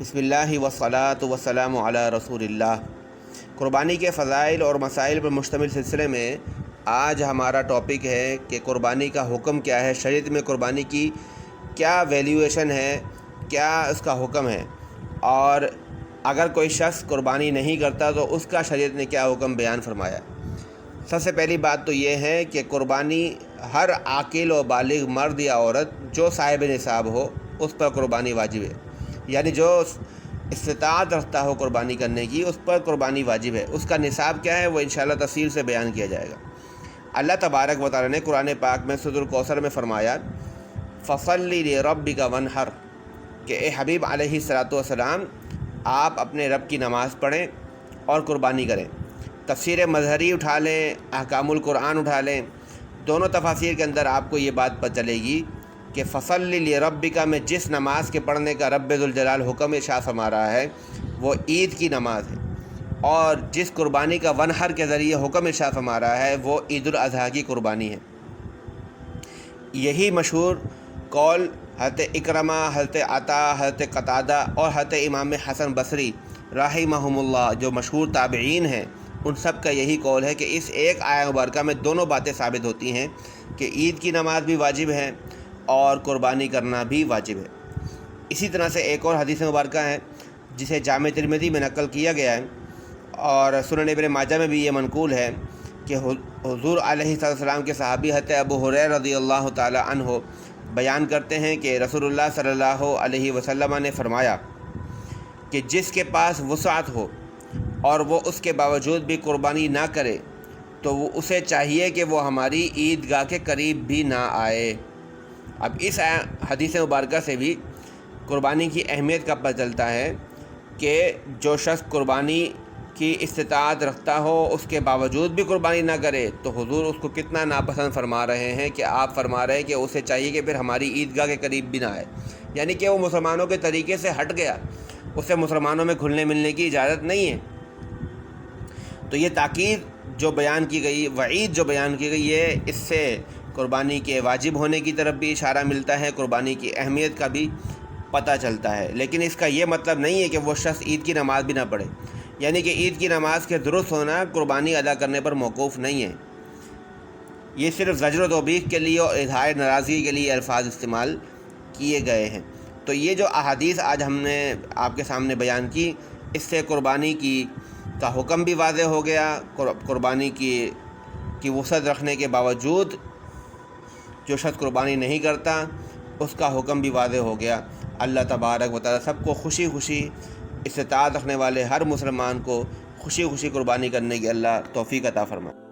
بسم اللہ وصلاۃ وسلام علی رسول اللہ۔ قربانی کے فضائل اور مسائل پر مشتمل سلسلے میں آج ہمارا ٹاپک ہے کہ قربانی کا حکم کیا ہے، شریعت میں قربانی کی کیا ویلیویشن ہے، کیا اس کا حکم ہے۔ اور اگر کوئی شخص قربانی نہیں کرتا تو اس کا شریعت نے کیا حکم بیان فرمایا۔ سب سے پہلی بات تو یہ ہے کہ قربانی ہر عاقل و بالغ مرد یا عورت جو صاحب نصاب ہو، اس پر قربانی واجب ہے۔ یعنی جو استطاعت رکھتا ہو قربانی کرنے کی، اس پر قربانی واجب ہے۔ اس کا نصاب کیا ہے؟ وہ انشاءاللہ تفصیل سے بیان کیا جائے گا۔ اللہ تبارک و تعالیٰ نے قرآن پاک میں صدر القوثر میں فرمایا فصلی رب کا ونہر کہ اے حبیب علیہ السلاۃ والسلام، آپ اپنے رب کی نماز پڑھیں اور قربانی کریں۔ تفسیر مظہری اٹھا لیں، احکام القرآن اٹھا لیں۔ دونوں تفاصیر کے اندر آپ کو یہ بات پتہ چلے گی۔ کہ فصل لی رب کا میں جس نماز کے پڑھنے کا رب الجلال حکم شاہ فرما رہا ہے، وہ عید کی نماز ہے۔ اور جس قربانی کا ونہر کے ذریعے حکم شاہ فرما رہا ہے، وہ عید الاضحیٰ کی قربانی ہے۔ یہی مشہور قول حضرت اکرمہ، حضرت عطا، حضرت قطادہ اور حضرت امام حسن بصری رحمہم اللہ، جو مشہور تابعین ہیں، ان سب کا یہی قول ہے کہ اس ایک آیا مبارکہ میں دونوں باتیں ثابت ہوتی ہیں کہ عید کی نماز بھی واجب ہے اور قربانی کرنا بھی واجب ہے۔ اسی طرح سے ایک اور حدیث مبارکہ ہے، جسے جامع ترمیدی میں نقل کیا گیا ہے۔ اور سنن ابن ماجہ میں بھی یہ منقول ہے کہ حضور علیہ السلام کے صحابی حت ابو حریر رضی اللہ تعالی عنہ بیان کرتے ہیں کہ رسول اللہ صلی اللہ علیہ وسلم نے فرمایا کہ جس کے پاس وسعت ہو اور وہ اس کے باوجود بھی قربانی نہ کرے تو وہ اسے چاہیے کہ وہ ہماری عیدگاہ کے قریب بھی نہ آئے۔ اب اس حدیث مبارکہ سے بھی قربانی کی اہمیت کا پتہ چلتا ہے کہ جو شخص قربانی کی استطاعت رکھتا ہو، اس کے باوجود بھی قربانی نہ کرے، تو حضور اس کو کتنا ناپسند فرما رہے ہیں کہ آپ فرما رہے ہیں کہ اسے چاہیے کہ پھر ہماری عیدگاہ کے قریب بھی نہ آئے۔ یعنی کہ وہ مسلمانوں کے طریقے سے ہٹ گیا۔ اسے مسلمانوں میں کھلنے ملنے کی اجازت نہیں ہے۔ تو یہ تاکید جو بیان کی گئی، وعید جو بیان کی گئی ہے، اس سے قربانی کے واجب ہونے کی طرف بھی اشارہ ملتا ہے، قربانی کی اہمیت کا بھی پتہ چلتا ہے۔ لیکن اس کا یہ مطلب نہیں ہے کہ وہ شخص عید کی نماز بھی نہ پڑھے۔ یعنی کہ عید کی نماز کے درست ہونا قربانی ادا کرنے پر موقوف نہیں ہے۔ یہ صرف زجر و توبیق کے لیے اور اظہار ناراضگی کے لیے الفاظ استعمال کیے گئے ہیں۔ تو یہ جو احادیث آج ہم نے آپ کے سامنے بیان کی، اس سے قربانی کی کا حکم بھی واضح ہو گیا۔ قربانی کی کی وسعت رکھنے کے باوجود جو شخص قربانی نہیں کرتا، اس کا حکم بھی واضح ہو گیا۔ اللہ تبارک و تعالیٰ سب کو خوشی خوشی استطاعت رکھنے والے ہر مسلمان کو خوشی خوشی قربانی کرنے کی اللہ توفیق عطا فرمائے۔